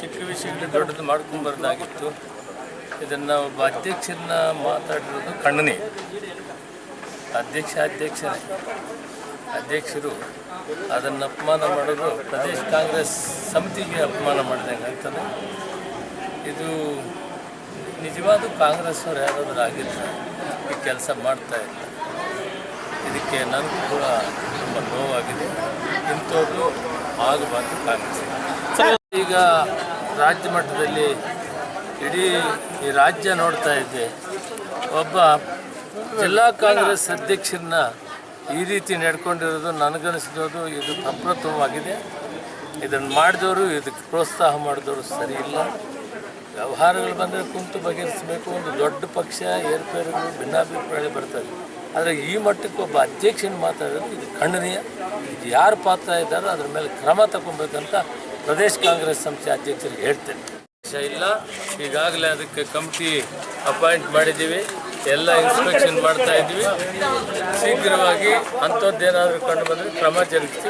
ಚಿಕ್ಕ ವಿಷಯಗಳು ದೊಡ್ಡದು ಮಾಡ್ಕೊಂಬರ್ದಾಗಿತ್ತು. ಇದನ್ನು ಒಬ್ಬ ಅಧ್ಯಕ್ಷರನ್ನ ಮಾತಾಡಿರೋದು ಖಂಡನೆ ಅಧ್ಯಕ್ಷ, ಅಧ್ಯಕ್ಷರೇ. ಅಧ್ಯಕ್ಷರು ಅದನ್ನು ಅಪಮಾನ ಮಾಡೋದು ಪ್ರದೇಶ ಕಾಂಗ್ರೆಸ್ ಸಮಿತಿಗೆ ಅಪಮಾನ ಮಾಡಿದಂಗೆ ಆಗ್ತದೆ. ಇದು ನಿಜವಾದ ಕಾಂಗ್ರೆಸ್ನವ್ರು ಯಾರಾದರೂ ಆಗಿಲ್ಲ ಈ ಕೆಲಸ ಮಾಡ್ತಾ ಇಲ್ಲ. ಇದಕ್ಕೆ ನನಗೂ ಕೂಡ ತುಂಬ ನೋವಾಗಿದೆ. ಇಂಥವ್ರು ಆಗಬಾರ್ದು ಕಾಂಗ್ರೆಸ್ ಈಗ ರಾಜ್ಯ ಮಟ್ಟದಲ್ಲಿ ಇಡೀ ಈ ರಾಜ್ಯ ನೋಡ್ತಾ ಇದ್ದೆ ಒಬ್ಬ ಜಿಲ್ಲಾ ಕಾಂಗ್ರೆಸ್ ಅಧ್ಯಕ್ಷರನ್ನ ಈ ರೀತಿ ನಡ್ಕೊಂಡಿರೋದು ನನಗನ್ನಿಸಿರೋದು ಇದು ಅಪ್ರಥಮವಾಗಿದೆ ಇದನ್ನು ಮಾಡಿದವರು ಇದಕ್ಕೆ ಪ್ರೋತ್ಸಾಹ ಮಾಡಿದವರು ಸರಿ ಇಲ್ಲ. ವ್ಯವಹಾರಗಳು ಬಂದರೆ ಕುಂತು ಬಗೆಹರಿಸಬೇಕು. ಒಂದು ದೊಡ್ಡ ಪಕ್ಷ, ಏರ್ಪೇರುಗಳು ಭಿನ್ನಾಭಿಪ್ರಾಯ ಬರ್ತದೆ ಆದರೆ ಈ ಮಟ್ಟಕ್ಕೆ ಒಬ್ಬ ಅಧ್ಯಕ್ಷನ ಮಾತಾಡೋದು ಇದು ಖಂಡನೀಯ. ಇದು ಯಾರು ಪಾತ್ರ ಇದ್ದಾರೋ ಅದ್ರ ಮೇಲೆ ಕ್ರಮ ತಗೊಬೇಕಂತ ಪ್ರದೇಶ ಕಾಂಗ್ರೆಸ್ ಸಂಸ್ಥೆ ಅಧ್ಯಕ್ಷರಿಗೆ ಹೇಳ್ತೇನೆ. ಇಲ್ಲ. ಈಗಾಗಲೇ ಅದಕ್ಕೆ ಕಮಿಟಿ ಅಪಾಯಿಂಟ್ ಮಾಡಿದ್ದೀವಿ. ಎಲ್ಲ ಇನ್ಸ್ಪೆಕ್ಷನ್ ಮಾಡ್ತಾ ಇದ್ದೀವಿ. ಶೀಘ್ರವಾಗಿ ಅಂಥದ್ದೇನಾದರೂ ಕಂಡು ಬಂದರೆ ಕ್ರಮ ಜರುಗಿಸಿ.